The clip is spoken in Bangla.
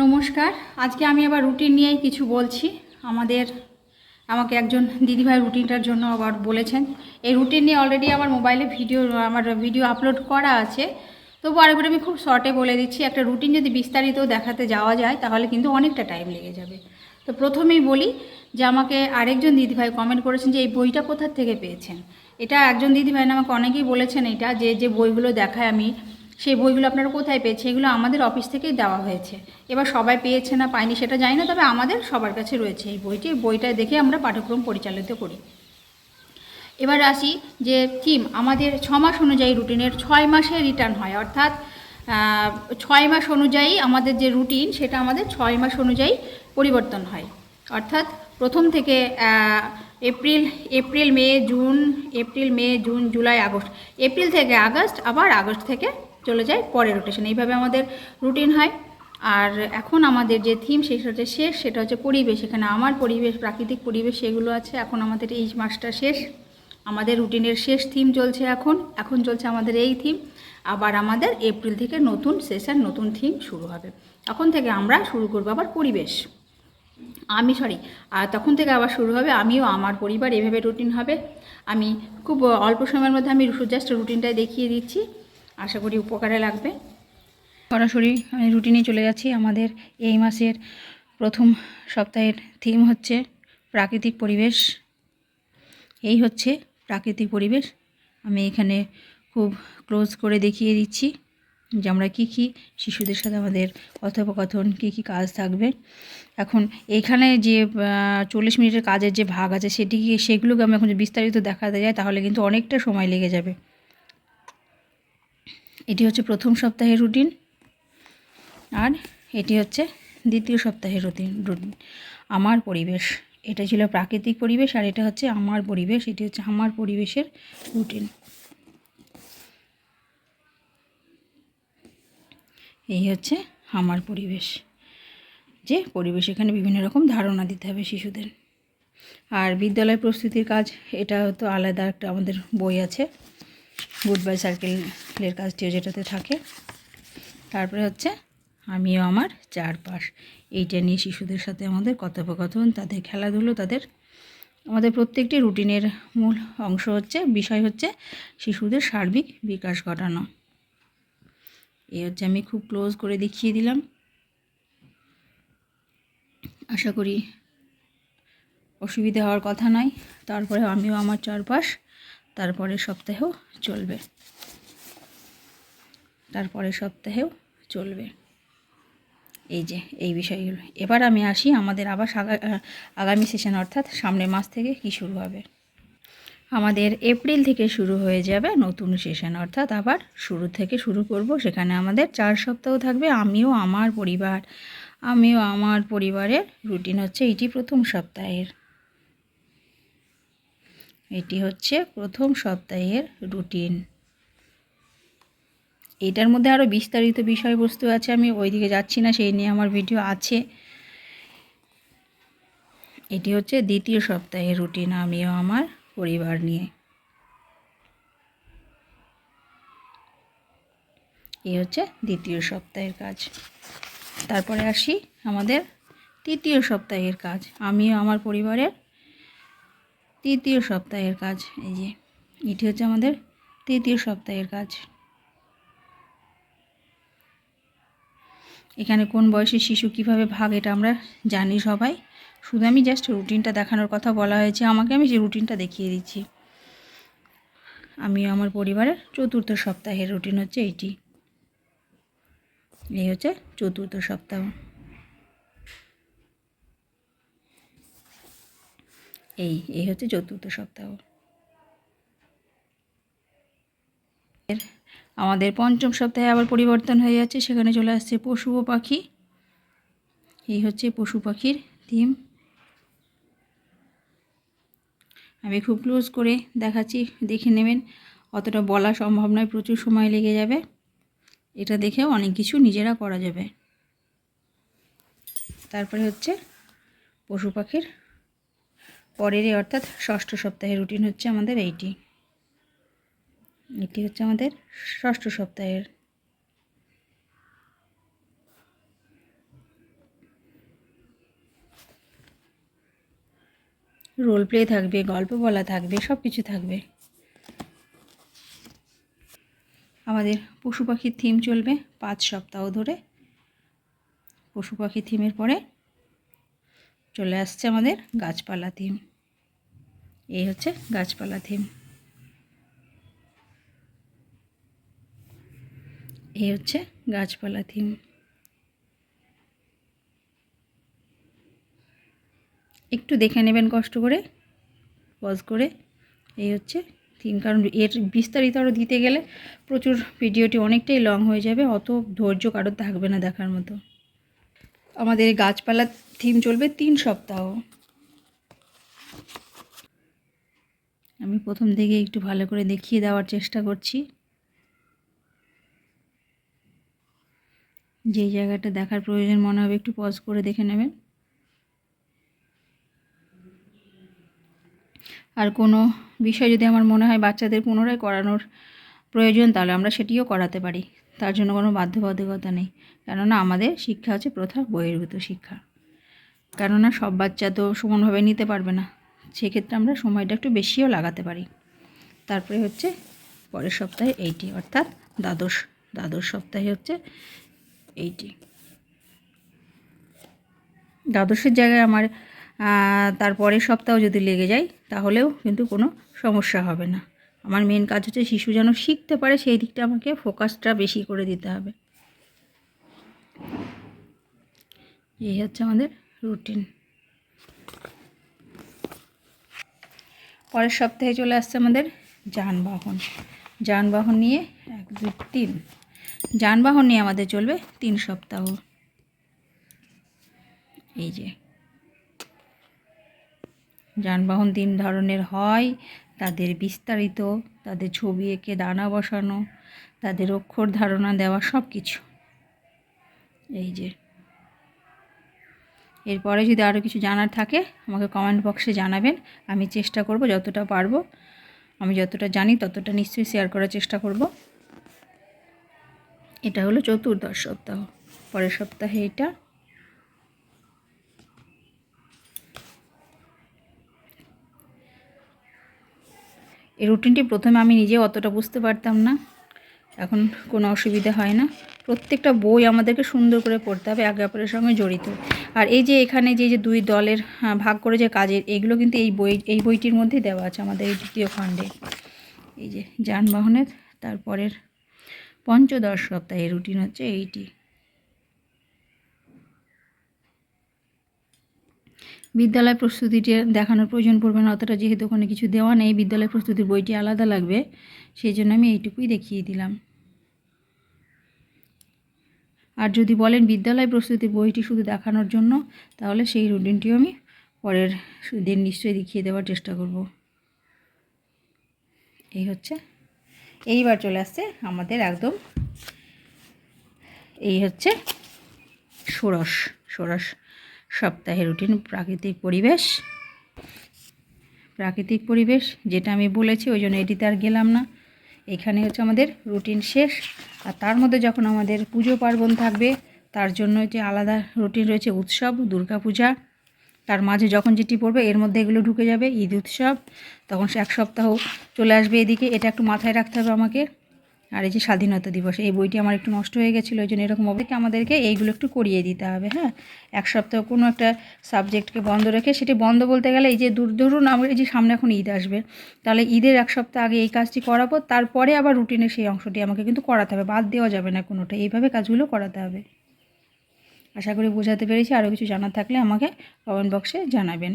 নমস্কার। আজকে আমি আবার রুটিন নিয়েই কিছু বলছি। আমাদের, আমাকে একজন দিদিভাই রুটিনটার জন্য আবার বলেছেন। এই রুটিন নিয়ে অলরেডি আমার মোবাইলে ভিডিও আমার ভিডিও আপলোড করা আছে। তবু আরেকবার আমি খুব শর্টে বলে দিচ্ছি, একটা রুটিন যদি বিস্তারিত দেখাতে যাওয়া যায়, তাহলে কিন্তু অনেকটা টাইম লেগে যাবে। তো প্রথমেই বলি যে আমাকে আরেকজন দিদিভাই কমেন্ট করেছেন যে, এই বইটা কোথার থেকে পেয়েছেন? এটা একজন দিদিভাই আমাকে অনেকেই বলেছেন এটা, যে যে বইগুলো দেখায় আমি সেই বইগুলো আপনারা কোথায় পেয়েছে এগুলো আমাদের অফিস থেকেই দেওয়া হয়েছে। এবার সবাই পেয়েছে না, পায়নি সেটা জানি না, তবে আমাদের সবার কাছে রয়েছে এই বইটি। বইটা দেখে আমরা পাঠ্যক্রম পরিচালিত করি। এবার আসি যে থিম, আমাদের ছ মাস অনুযায়ী রুটিনের ছয় মাসে রিটার্ন হয়। অর্থাৎ ছয় মাস অনুযায়ী আমাদের যে রুটিন সেটা আমাদের ছয় মাস অনুযায়ী পরিবর্তন হয়। অর্থাৎ, প্রথম থেকে April April, May, June, April, May, June, July, August. April থেকে আগস্ট, আবার আগস্ট থেকে চলে যায় পরের রোটেশন এইভাবে আমাদের রুটিন হয়। আর এখন আমাদের যে থিম সেটা হচ্ছে শেষ, সেটা হচ্ছে পরিবেশ। এখানে আমার পরিবেশ, প্রাকৃতিক পরিবেশ, সেগুলো আছে। এখন আমাদের এই মাসটা শেষ। আমাদের রুটিনের শেষ থিম চলছে এখন। এখন চলছে আমাদের এই থিম আবার আমাদের এপ্রিল থেকে নতুন সেশন নতুন থিম শুরু হবে। এখন থেকে আমরা শুরু করব আবার পরিবেশ। আমি সরি আর তখন থেকে আবার শুরু হবে, আমিও আমার পরিবার এভাবে রুটিন হবে। আমি খুব অল্প সময়ের মধ্যে আমি জাস্ট রুটিনটাই দেখিয়ে দিচ্ছি। আশা করি উপকারে লাগবে। সরাসরি আমি রুটিনে চলে যাচ্ছি। আমাদের এই মাসের প্রথম সপ্তাহের থিম হচ্ছে প্রাকৃতিক পরিবেশ। এই হচ্ছে প্রাকৃতিক পরিবেশ। আমি এখানে খুব ক্লোজ করে দেখিয়ে দিচ্ছি যে আমরা কী কী শিশুদের সাথে আমাদের কথোপকথন, কী কী কাজ থাকবে। এখন এখানে যে চল্লিশ মিনিটের কাজের যে ভাগ আছে সেটিকে সেগুলোকে আমি এখন বিস্তারিত দেখাতে যাই, তাহলে কিন্তু অনেকটা সময় লেগে যাবে। এটি হচ্ছে প্রথম সপ্তাহের রুটিন। আর এটি হচ্ছে দ্বিতীয় সপ্তাহের রুটিন রুটিন। আমার পরিবেশ, এটা ছিল প্রাকৃতিক পরিবেশ আর এটা হচ্ছে আমার পরিবেশ, এটি হচ্ছে আমার পরিবেশের রুটিন। এই হচ্ছে আমার পরিবেশ, যে পরিবেশ এখানে বিভিন্ন রকম ধারণা দিতে হবে শিশুদের। আর বিদ্যালয় প্রস্তুতির কাজ এটা তো আলাদা একটা আমাদের বই আছে। গুড বাই সার্কেলের কাজটিও যেটাতে থাকে। তারপরে হচ্ছে আমিও আমার চারপাশ। এইটা নিয়ে শিশুদের সাথে আমাদের কথোপকথন, তাদের খেলাধুলো, তাদের আমাদের প্রত্যেকটি রুটিনের মূল অংশ হচ্ছে, বিষয় হচ্ছে শিশুদের সার্বিক বিকাশ ঘটানো। এই হচ্ছে আমি খুব ক্লোজ করে দেখিয়ে দিলাম। আশা করি অসুবিধা হওয়ার কথা নয়। তারপরে আমিও আমার চারপাশ তারপরের সপ্তাহেও চলবে। তারপরের সপ্তাহেও চলবে। এই যে, এই বিষয়গুলো। এবার আমি আসি আমাদের আবার আগামী সেশন অর্থাৎ সামনের মাস থেকে কি শুরু হবে। আমাদের এপ্রিল থেকে শুরু হয়ে যাবে নতুন সেশন অর্থাৎ আবার শুরু থেকে শুরু করব। সেখানে আমাদের চার সপ্তাহ থাকবে। আমিও আমার পরিবার, আমিও আমার পরিবারের রুটিন হচ্ছে এটি প্রথম সপ্তাহের। এটি হচ্ছে প্রথম সপ্তাহের রুটিন। এটার মধ্যে আরও বিস্তারিত বিষয়বস্তু আছে, আমি ওইদিকে যাচ্ছি না, সেই নিয়ে আমার ভিডিও আছে। এটি হচ্ছে দ্বিতীয় সপ্তাহের রুটিন আমিও আমার পরিবার নিয়ে। এই হচ্ছে দ্বিতীয় সপ্তাহের কাজ। তারপরে আসি আমাদের তৃতীয় সপ্তাহের কাজ আমিও আমার পরিবারের তৃতীয় সপ্তাহের কাজ, এই যে, এটি হচ্ছে আমাদের তৃতীয় সপ্তাহের কাজ। এখানে কোন বয়সের শিশু কীভাবে ভাগ, এটা আমরা জানি সবাই। শুধু আমি জাস্ট রুটিনটা দেখানোর কথা বলা হয়েছে, আমাকে আমি যে রুটিনটা দেখিয়ে দিচ্ছি। আমি আমার পরিবারের চতুর্থ সপ্তাহের রুটিন হচ্ছে এইটি। এই হচ্ছে চতুর্থ সপ্তাহ। এই এই হচ্ছে চতুর্থ সপ্তাহ। আমাদের পঞ্চম সপ্তাহে আবার পরিবর্তন হয়ে যাচ্ছে, সেখানে চলে আসছে পশু ও পাখি। এই হচ্ছে পশু পাখির থিম আমি খুব ক্লোজ করে দেখাচ্ছি, দেখে নেবেন। অতটা বলা সম্ভব নয়, প্রচুর সময় লেগে যাবে। এটা দেখেও অনেক কিছু নিজেরা করা যাবে। তারপরে হচ্ছে পশু পাখির পরের অর্থাৎ ষষ্ঠ সপ্তাহের রুটিন হচ্ছে আমাদের এইটি। এটি হচ্ছে আমাদের ষষ্ঠ সপ্তাহের। রোল প্লে থাকবে, গল্প বলা থাকবে সব কিছু থাকবে। আমাদের পশু পাখির থিম চলবে পাঁচ সপ্তাহ ধরে। পশু পাখি থিমের পরে চলে আসছে আমাদের গাছপালা থিম। এই হচ্ছে গাছপালা থিম। এই হচ্ছে গাছপালা থিম। একটু দেখে নেবেন কষ্ট করে, পজ করে। এই হচ্ছে থিম, কারণ এর বিস্তারিত আরও দিতে গেলে প্রচুর ভিডিওটি অনেকটাই লং হয়ে যাবে, অত ধৈর্য কারোর থাকবে না দেখার মতো। আমাদের গাছপালা থিম চলবে তিন সপ্তাহ। আমি প্রথম থেকে একটু ভালো করে দেখিয়ে দেওয়ার চেষ্টা করছি। যেই জায়গাটা দেখার প্রয়োজন মনে হবে একটু পজ করে দেখে নেবেন। আর কোনো বিষয় যদি আমার মনে হয় বাচ্চাদের পুনরায় করানোর প্রয়োজন, তাহলে আমরা সেটিও করাতে পারি। তার জন্য কোনো বাধ্যবাধকতা নেই। কেননা আমাদের শিক্ষা হচ্ছে প্রথা বহির্ভূত শিক্ষা। কেননা সব বাচ্চা তো সমানভাবে নিতে পারবে না। সেক্ষেত্রে আমরা সময়টা একটু বেশিও লাগাতে পারি। তারপরে হচ্ছে পরের সপ্তাহে এইটি, অর্থাৎ দ্বাদশ দ্বাদশ সপ্তাহে হচ্ছে এইটি। দ্বাদশের জায়গায় আমার তার পরের সপ্তাহ যদি লেগে যায়, তাহলেও কিন্তু কোনো সমস্যা হবে না। আমার মেন কাজ হচ্ছে শিশু যেন শিখতে পারে, সেই দিকটা আমাকে ফোকাসটা বেশি করে দিতে হবে। এই হচ্ছে আমাদের রুটিন। পরের সপ্তাহে চলে আসছে আমাদের যানবাহন। যানবাহন নিয়ে এক দুই তিন যানবাহন নিয়ে আমাদের চলবে তিন সপ্তাহ। এই যে। যানবাহন তিন ধরনের হয়, তাদের বিস্তারিত, তাদের ছবি এঁকে দানা বসানো, তাদের অক্ষর ধারণা দেওয়া সব কিছু এই যে। এরপরে যদি আরও কিছু জানার থাকে, আমাকে কমেন্ট বক্সে জানাবেন। আমি চেষ্টা করব যতটা পারব। আমি যতটা জানি ততটা নিশ্চয়ই শেয়ার করার চেষ্টা করব। এটা হলো চতুর্দশ সপ্তাহ। পরের সপ্তাহে এটা। এই রুটিনটি প্রথমে আমি নিজে অতটা বুঝতে পারতাম না। এখন কোনো অসুবিধা হয় না। প্রত্যেকটা বই আমাদেরকে সুন্দর করে পড়তে হবে, একে অপরের সঙ্গে জড়িত। আর এই যে এখানে যে যে দুই দলের ভাগ করে যে কাজের, এগুলো কিন্তু এই বই, এই বইটির মধ্যে দেওয়া আছে আমাদের এই দ্বিতীয় খণ্ডে। এই যে যানবাহনের, তারপরের পঞ্চদশ সপ্তাহের রুটিন হচ্ছে এইটি। বিদ্যালয় প্রস্তুতিটি দেখানোর প্রয়োজন পড়বে না, অতটা যেহেতু ওখানে কিছু দেওয়া নেই, বিদ্যালয় প্রস্তুতির বইটি আলাদা লাগবে, সেই জন্য আমি এইটুকুই দেখিয়ে দিলাম। আর যদি বলেন বিদ্যালয় প্রস্তুতির বইটি শুধু দেখানোর জন্য, তাহলে সেই রুটিনটিও আমি পরের দিন নিশ্চয়ই দেখিয়ে দেওয়ার চেষ্টা করব। এই হচ্ছে। এইবার চলে আসছে আমাদের একদম এই হচ্ছে ষোড়শ ষোড়শ সপ্তাহের রুটিন, প্রাকৃতিক পরিবেশ। প্রাকৃতিক পরিবেশ যেটা আমি বলেছি, ওই জন্য এটিতে আর গেলাম না। এখানে হচ্ছে আমাদের রুটিন শেষ। আর তার মধ্যে যখন আমাদের পুজো পার্বণ থাকবে, তার জন্য যে আলাদা রুটিন রয়েছে উৎসব দুর্গাপূজা তার মাঝে যখন যেটি পড়বে, এর মধ্যে এগুলো ঢুকে যাবে, ঈদ উৎসব। তখন সে এক সপ্তাহ চলে আসবে এদিকে। এটা একটু মাথায় রাখতে হবে আমাকে। আর এই যে স্বাধীনতা দিবস, এই বইটি আমার একটু নষ্ট হয়ে গেছিল, ওই জন্য এরকম অবস্থা। আমাদেরকে এইগুলো একটু করিয়ে দিতে হবে হ্যাঁ? এক সপ্তাহ কোনো একটা সাবজেক্টকে বন্ধ রেখে, সেটি বন্ধ বলতে গেলে এই যে দূর, ধরুন আমার এই যে সামনে এখন ঈদ আসবে, তাহলে ঈদের এক সপ্তাহ আগে এই কাজটি করাবো, তারপরে আবার রুটিনের সেই অংশটি আমাকে কিন্তু করাতে হবে, বাদ দেওয়া যাবে না কোনোটা, এইভাবে কাজগুলো করাতে হবে। আশা করি বোঝাতে পেরেছি, আরও কিছু জানার থাকলে আমাকে কমেন্ট বক্সে জানাবেন।